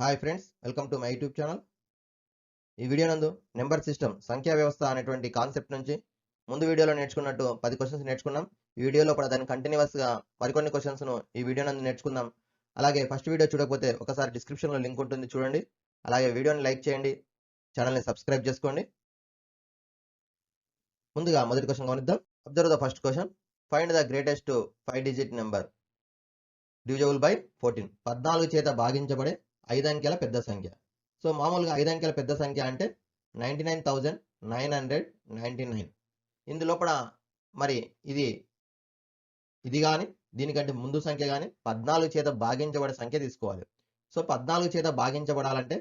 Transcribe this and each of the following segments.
Hi friends welcome to my YouTube channel ఈ video నందు number system సంఖ్యా వ్యవస్థ అనేటువంటి కాన్సెప్ట్ నుంచి ముందు వీడియోలో నేర్చుకున్నట్టు పది క్వశ్చన్స్ నేర్చుకున్నాం. ఈ వీడియోలో కూడా దాని కంటిన్యూస్గా మరికొన్ని క్వశ్చన్స్ను ఈ వీడియో నందు నేర్చుకుందాం. అలాగే ఫస్ట్ వీడియో చూడకపోతే ఒకసారి డిస్క్రిప్షన్లో లింక్ ఉంటుంది చూడండి. అలాగే వీడియోని లైక్ చేయండి. ఛానల్ని సబ్స్క్రైబ్ చేసుకోండి. ముందుగా మొదటి క్వశ్చన్ గమనిద్దాం. Observe the first question find the greatest five digit number divisible by fourteen పద్నాలుగు చేత భాగించబడే ఐదు అంకెల పెద్ద సంఖ్య. సో మామూలుగా ఐదు అంకెల పెద్ద సంఖ్య అంటే ninety nine thousand nine hundred ninety nine. ఇందులోపల మరి ఇది ఇది కానీ దీనికంటే ముందు సంఖ్య కానీ పద్నాలుగు చేత భాగించబడే సంఖ్య తీసుకోవాలి. సో పద్నాలుగు చేత భాగించబడాలంటే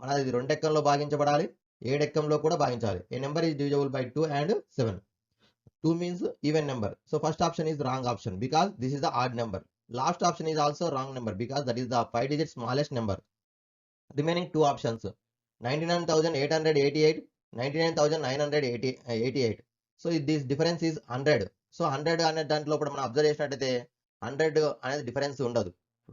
మనది ఇది రెండెక్కంలో భాగించబడాలి ఏడెక్కంలో కూడా భాగించాలి. A number is divisible by two and seven two means even number so first option is wrong option because this is the odd number last option is also wrong number because that is the five digit smallest number remaining two options ninety nine thousand eight hundred eighty eight ninety nine thousand nine hundred eighty eighty eight so this difference is hundred so hundred అనే దాంట్లో ఇప్పుడు మనం observe చేసినట్టయితే hundred అనేది difference ఉండదు.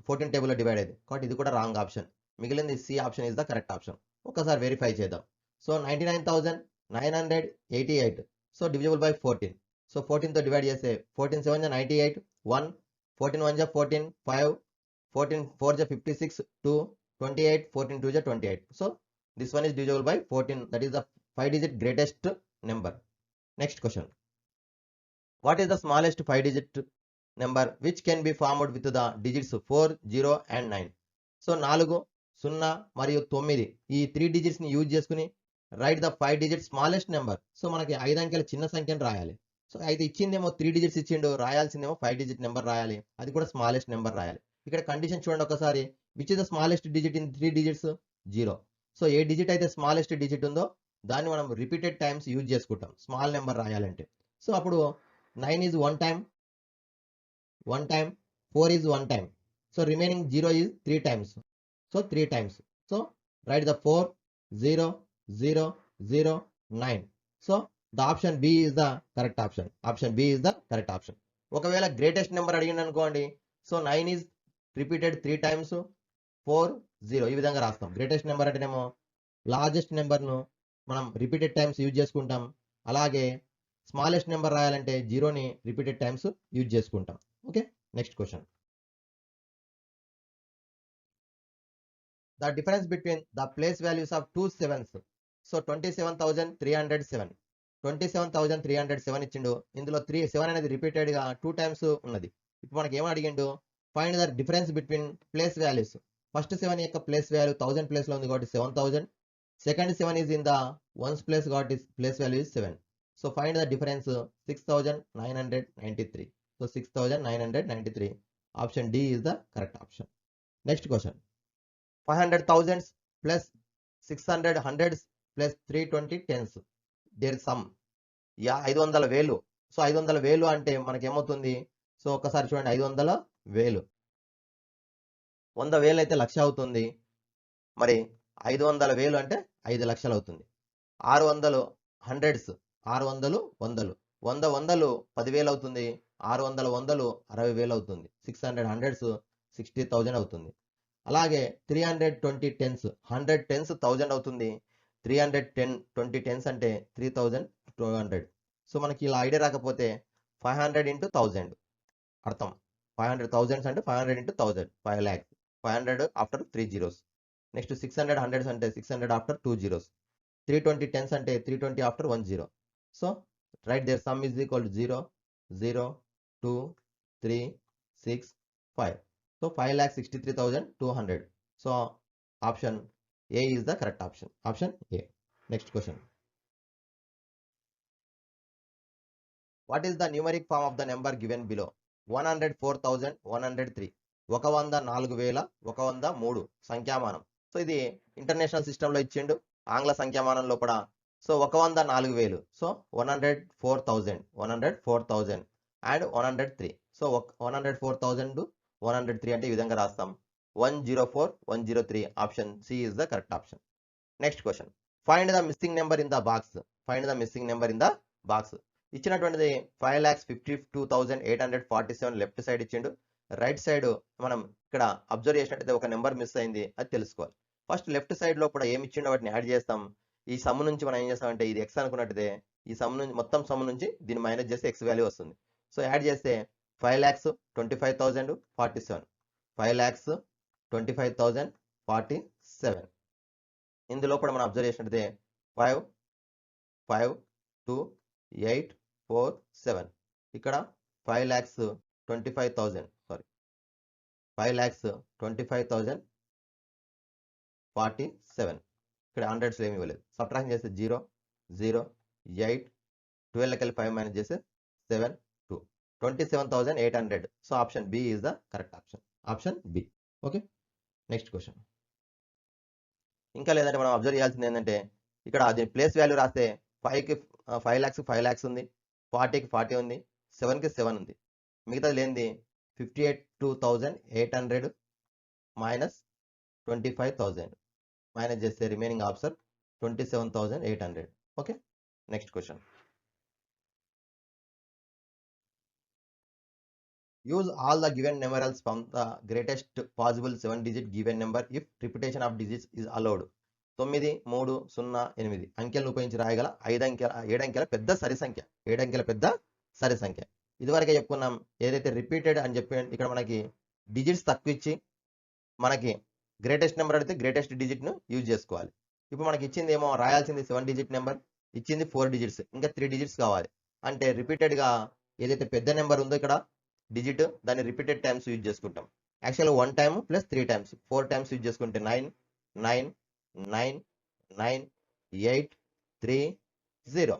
Fourteen టేబుల్లో divide అయ్యేది కాబట్టి ఇది కూడా రాంగ్ ఆప్షన్ మిగిలింది C option is the correct option ఒకసారి వెరిఫై చేద్దాం. So ninety nine thousand nine hundred eighty eight so divisible by fourteen so ఫోర్టీన్తో divide చేస్తే ఫోర్టీన్ సెవెన్ జా ninety eight one fourteen one జా ఫోర్టీన్ ఫైవ్ ఫోర్టీన్ ఫోర్ జా fifty six two twenty eight fourteen two జా twenty eight so this one is divisible by fourteen that is the five digit greatest number next question what smallest the smallest five digit number which can be the with the digits four zero and nine so నాలుగు సున్నా మరియు తొమ్మిది. ఈ three డిజిట్స్ని use చేసుకుని write the five digit smallest number so మనకి ఐదు అంకెల చిన్న సంఖ్యను రాయాలి. సో అయితే ఇచ్చిందేమో త్రీ డిజిట్స్ ఇచ్చిండు. రాయాల్సిందేమో ఫైవ్ డిజిట్ నెంబర్ రాయాలి. అది కూడా స్మాలెస్ట్ నెంబర్ రాయాలి. ఇక్కడ కండిషన్ చూడండి ఒకసారి. Which is the smallest digit in three digits zero so A digit అయితే స్మాలెస్ట్ డిజిట్ ఉందో దాన్ని మనం రిపీటెడ్ టైమ్స్ యూజ్ చేసుకుంటాం. స్మాల్ నెంబర్ రాయాలంటే. సో అప్పుడు nine is one time one time four is one time so remaining zero is three times so three times so write the four zero zero zero nine so the option B is the correct option option B is the correct option ఒకవేళ greatest number అడిగింది అనుకోండి so nine is repeated three times four zero ఈ విధంగా రాస్తాం. Greatest number అంటేనేమో largest నెంబర్ను మనం repeated times use చేసుకుంటాం. అలాగే స్మాలెస్ట్ నెంబర్ రాయాలంటే జీరోని రిపీటెడ్ టైమ్స్ యూజ్ చేసుకుంటాం. Okay next question the difference between the place values of two sevens so twenty seven thousand three hundred seven twenty seven thousand three hundred seven ఇచ్చిండు. ఇందులో three seven అనేది రిపీటెడ్గా two times ఉన్నది. ఇప్పుడు మనకి ఏమో అడిగిండు? Find the difference between place values first seven యొక్క ప్లేస్ వాల్యూ థౌసండ్ ప్లేస్లో ఉంది కాబట్టి seven thousand. Second seven is in the ones place కాబట్టి place value is seven. So find the difference six thousand nine hundred ninety three so six thousand nine hundred ninety three option D is the correct option. Next question. Five hundred thousands plus six hundred hundreds plus three twenty tens. Their sum. Yeah ఐదు వందల వేలు. So ఐదు వందల వేలు అంటే మనకి ఏమవుతుంది so ఒకసారి చూడండి ఐదు వందల వేలు. వంద వేలు అయితే లక్ష అవుతుంది. మరి ఐదు వందల వేలు అంటే ఐదు లక్షలు అవుతుంది. ఆరు వందలు హండ్రెడ్స్ ఆరు వందలు వందలు. వంద వందలు పదివేలు అవుతుంది. ఆరు వందల వందలు అరవై వేలు అవుతుంది. Six hundred hundreds sixty thousand అవుతుంది. అలాగే three hundred twenty tens hundred tens thousand అవుతుంది. Three hundred ten twenty tens అంటే three thousand two hundred so మనకి ఇలా ఐడియా రాకపోతే ఫైవ్ హండ్రెడ్ ఇంటూ థౌజండ్ అర్థం. ఫైవ్ హండ్రెడ్ థౌజండ్స్ అంటే five hundred into thousand five lakhs 500 after 3 zeros. Next to 600 hundreds and 600 after 2 zeros. 320 tens and 320 after 1 zero. So right there sum is equal to 0, 0, 2, 3, 6, 5. So 5 lakh 63,200. So option A is the correct option. Option A. Next question. What is the numeric form of the number given below? 104,103. ఒక వంద నాలుగు వేల ఒక వంద మూడు సంఖ్యామానం. So ఇది international సిస్టంలో ఇచ్చిండు ఆంగ్ల సంఖ్యామానం లోపల సో ఒక వంద నాలుగు వేలు. So one hundred four thousand one hundred four thousand and one hundred three. So one hundred four thousand one hundred three అంటే ఈ విధంగా రాస్తాం. One zero four one zero three option C is the correct option. Next question. Find the missing number in the box. Find the missing number in the box. ఇచ్చినటువంటిది five lakhs fifty two thousand eight hundred forty seven left side ఇచ్చిండు. Right side మనం ఇక్కడ observe చేసినట్టయితే ఒక number miss అయింది అది తెలుసుకోవాలి. First left సైడ్లో కూడా ఏమి ఇచ్చిండో వాటిని యాడ్ చేస్తాం. ఈ సమ్ నుంచి మనం ఏం చేస్తామంటే ఇది ఎక్స్ అనుకున్నట్టే ఈ సమ్ నుంచి మొత్తం సమ్ నుంచి దీన్ని మైనస్ చేస్తే ఎక్స్ వాల్యూ వస్తుంది. సో యాడ్ చేస్తే five lakhs twenty five thousand forty seven five lakhs twenty five thousand forty seven ఇందులో కూడా మనం అబ్జర్వ్ చేసినట్టయితే five five two eight four seven ఇక్కడ five lakhs twenty five thousand five lakhs twenty five thousand forty seven. ఇక్కడ హండ్రెడ్స్లో ఏమి ఇవ్వలేదు. Subtraction చేస్తే జీరో జీరో ఎయిట్ ట్వెల్వ్కి వెళ్ళి ఫైవ్ మైనస్ చేస్తే seven two. Twenty seven thousand eight hundred. So option B is the correct option. Option B. Okay? Next question. ఇంకా లేదంటే మనం అబ్జర్వ్ చేయాల్సింది ఏంటంటే ఇక్కడ దీని ప్లేస్ వాల్యూ రాస్తే ఫైవ్కి ఫైవ్ ల్యాక్స్ ఫైవ్ ల్యాక్స్ ఉంది. ఫార్టీకి ఫార్టీ ఉంది. సెవెన్కి సెవెన్ ఉంది. మిగతాది లేనిది fifty eight two thousand eight hundred minus twenty five thousand minus చేస్తే remaining option twenty seven thousand eight hundred okay next question use all the given numerals from the greatest possible seven digit given number if repetition of digits is allowed తొమ్మిది మూడు సున్నా ఎనిమిది. అంకెలను ఉపయోగించి రాయగల ఐదు అంకెల ఏడంకెల పెద్ద సరి సంఖ్య. ఏడు అంకెల పెద్ద సరి సంఖ్య. ఇదివరకే చెప్పుకున్నాం ఏదైతే రిపీటెడ్ అని చెప్పి ఇక్కడ మనకి డిజిట్స్ తక్కువ ఇచ్చి మనకి గ్రేటెస్ట్ నెంబర్ అడిగితే గ్రేటెస్ట్ డిజిట్ను యూజ్ చేసుకోవాలి. ఇప్పుడు మనకి ఇచ్చింది ఏమో రాయాల్సింది సెవెన్ డిజిట్ నెంబర్ ఇచ్చింది ఫోర్ డిజిట్స్ ఇంకా త్రీ డిజిట్స్ కావాలి. అంటే రిపీటెడ్గా ఏదైతే పెద్ద నెంబర్ ఉందో ఇక్కడ డిజిట్ దాన్ని రిపీటెడ్ టైమ్స్ యూజ్ చేసుకుంటాం. యాక్చువల్గా one time plus three times four times use చేసుకుంటే nine nine nine nine eight three zero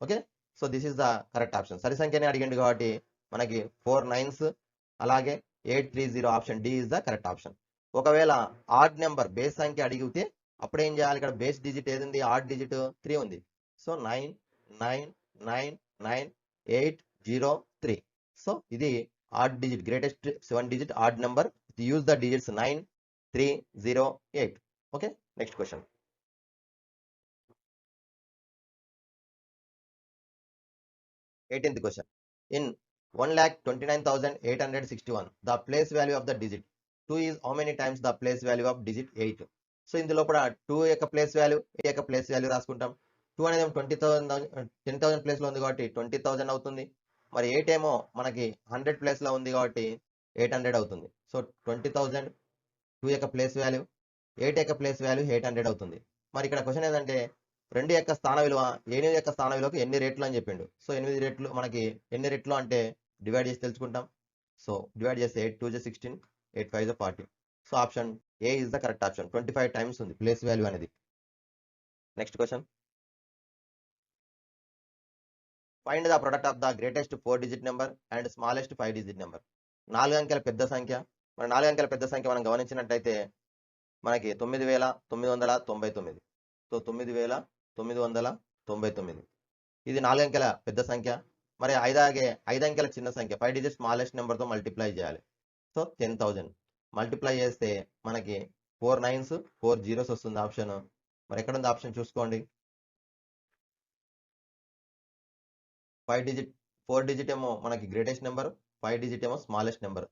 okay so this is the correct option సరి సంఖ్యనే అడిగిండు కాబట్టి మనకి ఫోర్ నైన్స్ అలాగే eight three zero option D is the correct option ఒకవేళ odd number బేస్ సంఖ్య అడిగితే అప్పుడు ఏం చేయాలి? ఇక్కడ బేస్ డిజిట్ ఏది ఉంది ఆడ్ డిజిట్ త్రీ ఉంది. So nine nine nine nine eight zero three so ఇది odd digit greatest seven digit odd number use the digits nine three zero eight okay next question eighteenth question in one lakh twenty nine thousand eight hundred sixty one the place value of the digit two is how many times the place value of digit eight so ఇందులో కూడా two యొక్క place value eight యొక్క place value రాసుకుంటాం. Two అనేది twenty thousand ten thousand ప్లేస్లో ఉంది కాబట్టి twenty thousand అవుతుంది. మరి ఎయిట్ ఏమో మనకి హండ్రెడ్ ప్లేస్లో ఉంది కాబట్టి ఎయిట్ హండ్రెడ్ అవుతుంది. సో ట్వంటీ థౌసండ్ టూ యొక్క ప్లేస్ వాల్యూ ఎయిట్ యొక్క ప్లేస్ వాల్యూ ఎయిట్ హండ్రెడ్ అవుతుంది. మరి ఇక్కడ క్వశ్చన్ ఏంటంటే రెండు యొక్క స్థాన విలువ ఎనిమిది యొక్క స్థాన విలువకు ఎన్ని రేట్లు అని చెప్పిండు. సో ఎనిమిది రేట్లు మనకి ఎన్ని రేట్లు అంటే డివైడ్ చేసి తెలుసుకుంటాం. సో డివైడ్ చేస్తే ఎయిట్ టూ జే sixteen eight five J forty so option A is the correct option twenty five times ఉంది ప్లేస్ వాల్యూ అనేది. Next question find the product of the greatest four digit number and smallest five digit number నాలుగు అంకెల పెద్ద సంఖ్య. మన నాలుగు అంకెల పెద్ద సంఖ్య మనం గమనించినట్టయితే మనకి తొమ్మిది వేల తొమ్మిది వందల తొంభై తొమ్మిది. సో తొమ్మిది వేల తొమ్మిది వందల తొంభై తొమ్మిది. ఇది నాలుగు అంకెల పెద్ద సంఖ్య. మరి ఐదాగే ఐదు అంకెల చిన్న సంఖ్య. ఫైవ్ డిజిట్ స్మాలెస్ట్ నెంబర్తో మల్టిప్లై చేయాలి. సో టెన్ థౌజండ్ మల్టిప్లై చేస్తే మనకి ఫోర్ నైన్స్ ఫోర్ జీరోస్ వస్తుంది ఆప్షన్. మరి ఎక్కడ ఉంది ఆప్షన్ చూసుకోండి. ఫైవ్ డిజిట్ ఫోర్ డిజిట్ ఏమో మనకి గ్రేటెస్ట్ నెంబర్ ఫైవ్ డిజిట్ ఏమో స్మాలెస్ట్ నెంబర్.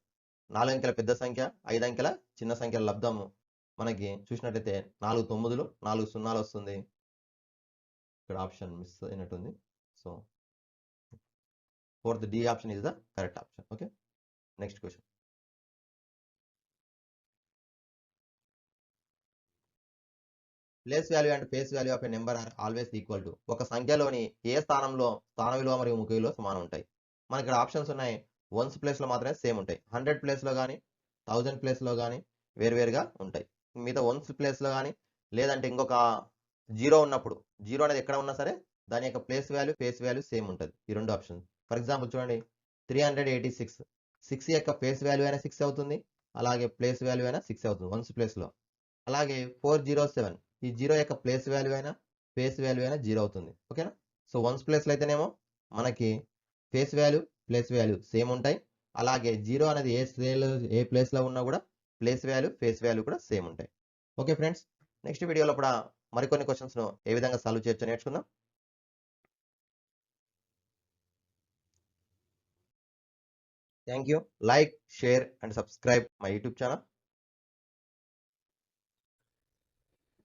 నాలుగు అంకెల పెద్ద సంఖ్య ఐదు అంకెల చిన్న సంఖ్యల లబ్ధము. మనకి చూసినట్టయితే నాలుగు తొమ్మిదిలు నాలుగు సున్నాలు వస్తుంది. ఇక్కడ ఆప్షన్ మిస్ అయినట్టుంది. So fourth D option is the correct option okay next question place value and face value of a number are always equal to ఒక సంఖ్యలోని ఏ స్థానంలో స్థాన విలువ మరియు ముఖ విలువ సమానం ఉంటాయి. మనకి ఇక్కడ ఆప్షన్స్ ఉన్నాయి. వన్స్ ప్లేస్లో మాత్రమే సేమ్ ఉంటాయి. హండ్రెడ్ ప్లేస్లో కానీ థౌజండ్ ప్లేస్లో కానీ వేరువేరుగా ఉంటాయి. మిగతా వన్స్ ప్లేస్లో కానీ లేదంటే ఇంకొక జీరో ఉన్నప్పుడు జీరో అనేది ఎక్కడ ఉన్నా సరే దాని యొక్క place value face value same ఉంటుంది. ఈ రెండు ఆప్షన్ ఫర్ ఎగ్జాంపుల్ చూడండి three hundred eighty six six యొక్క ఫేస్ వాల్యూ అయినా సిక్స్ అవుతుంది అలాగే ప్లేస్ వాల్యూ అయినా సిక్స్ అవుతుంది వన్స్ ప్లేస్లో అలాగే ఫోర్ జీరో సెవెన్ ఈ జీరో యొక్క ప్లేస్ వాల్యూ అయినా ఫేస్ వాల్యూ అయినా జీరో అవుతుంది. ఓకేనా సో వన్స్ ప్లేస్లో అయితేనేమో మనకి face value place value same ఉంటాయి. అలాగే జీరో అనేది ఏ స్కేల్ ఏ ప్లేస్లో ఉన్నా కూడా ప్లేస్ వాల్యూ ఫేస్ వాల్యూ కూడా సేమ్ ఉంటాయి. ఓకే ఫ్రెండ్స్ నెక్స్ట్ వీడియోలో కూడా మరికొన్ని క్వశ్చన్స్ను ఏ విధంగా సాల్వ్ చేయొచ్చో నేర్చుకుందాం. Thank you like share and subscribe my YouTube channel